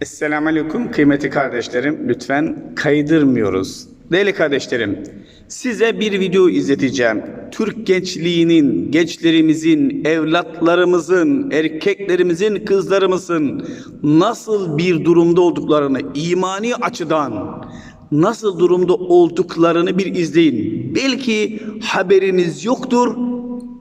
Esselamu Aleyküm kıymetli kardeşlerim. Lütfen kaydırmıyoruz. Değerli kardeşlerim, size bir video izleteceğim. Türk gençliğinin, gençlerimizin, evlatlarımızın, erkeklerimizin, kızlarımızın nasıl bir durumda olduklarını imani açıdan nasıl durumda olduklarını bir izleyin. Belki haberiniz yoktur,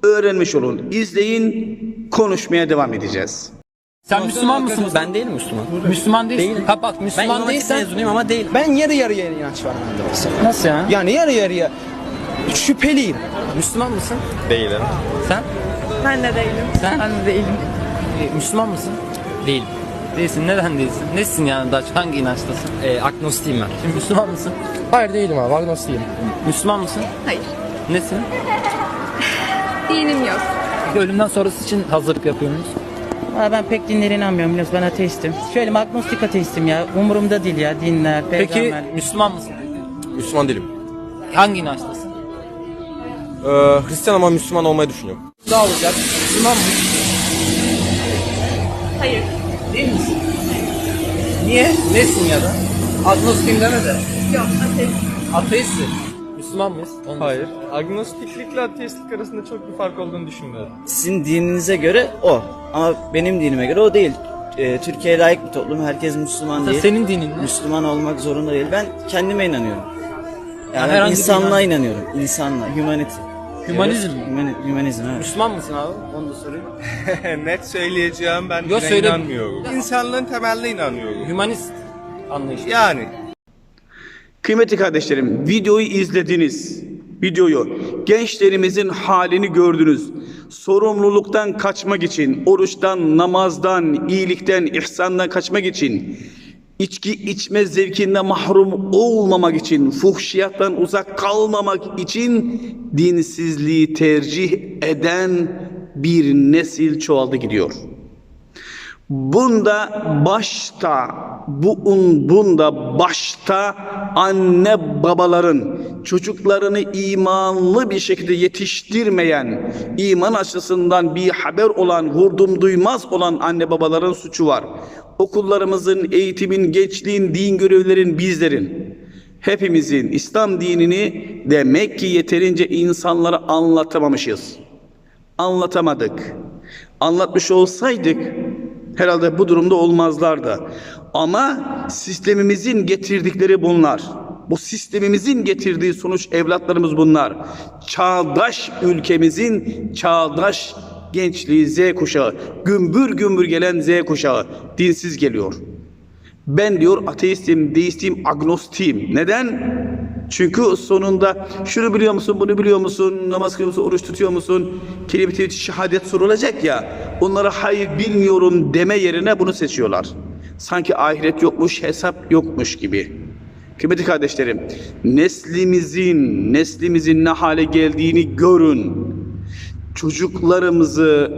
öğrenmiş olun. İzleyin, konuşmaya devam edeceğiz. Sen Müslüman mısın? Ben değilim Müslüman. Müslüman değilsin. Değilim. Ha bak Ben Müslüman İmam Hatip değilsen mezunuyum ama değilim. Ben yarı yarıya inanç var bende mesela. nasıl ya? Yani yarı yarıya şüpheliyim. Müslüman mısın? Değilim. Sen? Ben de değilim. Sen? Ben de değilim. E, Müslüman mısın? Değilim. Değilsin. Neden değilsin? Nesin yani daha çok? Hangi inançtasın? Ee, agnostiyim ben. Şimdi Müslüman mısın? Hayır değilim abi. Agnostiyim. Müslüman mısın? Hayır. Nesin? Dinim yok. Ölümden sonrası için hazırlık yapıyor muyuz? Aa, ben pek dinlere inanmıyorum biliyorsun ben ateistim. Şöyle agnostik ateistim ya. Umurumda değil ya dinler, Peki peygamber. Müslüman mısın? Müslüman değilim. Hangi inançtasın? Ee, Hristiyan ama Müslüman olmayı düşünüyorum. Sağ olacak. Müslüman mı? Hayır. Değil misin? Niye? Nesin ya da? Agnostiyim deme de. Yok. Ateist. Ateistsin. Müslüman mıyız? Onu Hayır. Agnostiklikle ateistlik arasında çok bir fark olduğunu düşünmüyorum. Sizin dininize göre o. Ama benim dinime göre o değil. Ee, Türkiye layık bir toplum. Herkes Müslüman Mesela değil. senin dinin ne? Müslüman olmak zorunda değil. Ben kendime inanıyorum. Yani ben herhangi bir insanlığa inan- inanıyorum. İnsanlığa, humanity. Hümanizm mi? Humani- Hümanizm evet. Müslüman mısın abi? Onu da sorayım. Net söyleyeceğim ben Yo, buna söyle. inanmıyorum. İnsanlığın temeline inanıyorum. Hümanist anlayışı. Yani. Kıymetli kardeşlerim, videoyu izlediniz. Videoyu. Gençlerimizin halini gördünüz. Sorumluluktan kaçmak için, oruçtan, namazdan, iyilikten, ihsandan kaçmak için, içki içme zevkinden mahrum olmamak için, fuhşiyattan uzak kalmamak için dinsizliği tercih eden bir nesil çoğaldı gidiyor. Bunda başta bu bunda başta anne babaların çocuklarını imanlı bir şekilde yetiştirmeyen, iman açısından bir haber olan, vurdum duymaz olan anne babaların suçu var. Okullarımızın, eğitimin, gençliğin, din görevlerin, bizlerin hepimizin İslam dinini demek ki yeterince insanlara anlatamamışız anlatamadık. Anlatmış olsaydık herhalde bu durumda olmazlardı. Ama sistemimizin getirdikleri bunlar. Bu sistemimizin getirdiği sonuç evlatlarımız bunlar. Çağdaş ülkemizin çağdaş gençliği Z kuşağı, gümbür gümbür gelen Z kuşağı dinsiz geliyor. Ben diyor ateistim, deistim, agnostiyim. Neden? Çünkü sonunda şunu biliyor musun, bunu biliyor musun, namaz kılıyor musun, oruç tutuyor musun, kelime-i şehadet sorulacak ya, onlara hayır bilmiyorum deme yerine bunu seçiyorlar. Sanki ahiret yokmuş, hesap yokmuş gibi. Kıymetli kardeşlerim, neslimizin, neslimizin ne hale geldiğini görün. Çocuklarımızı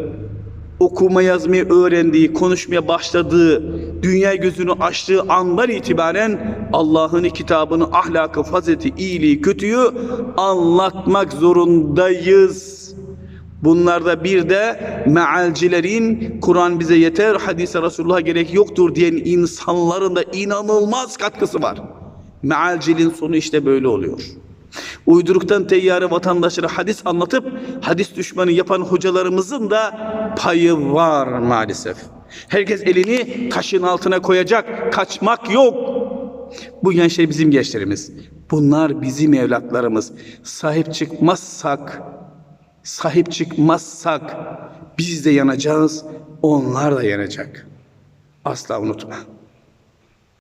okuma yazmayı öğrendiği, konuşmaya başladığı, dünya gözünü açtığı andan itibaren Allah'ın kitabını, ahlakı, fazileti, iyiliği, kötüyü anlatmak zorundayız. Bunlarda bir de mealcilerin Kur'an bize yeter, hadise Resulullah'a gerek yoktur diyen insanların da inanılmaz katkısı var. Mealcilin sonu işte böyle oluyor. Uyduruktan teyyare vatandaşlara hadis anlatıp hadis düşmanı yapan hocalarımızın da payı var maalesef. Herkes elini kaşın altına koyacak, kaçmak yok. Bu gençler bizim gençlerimiz. Bunlar bizim evlatlarımız. Sahip çıkmazsak, sahip çıkmazsak biz de yanacağız, onlar da yanacak. Asla unutma.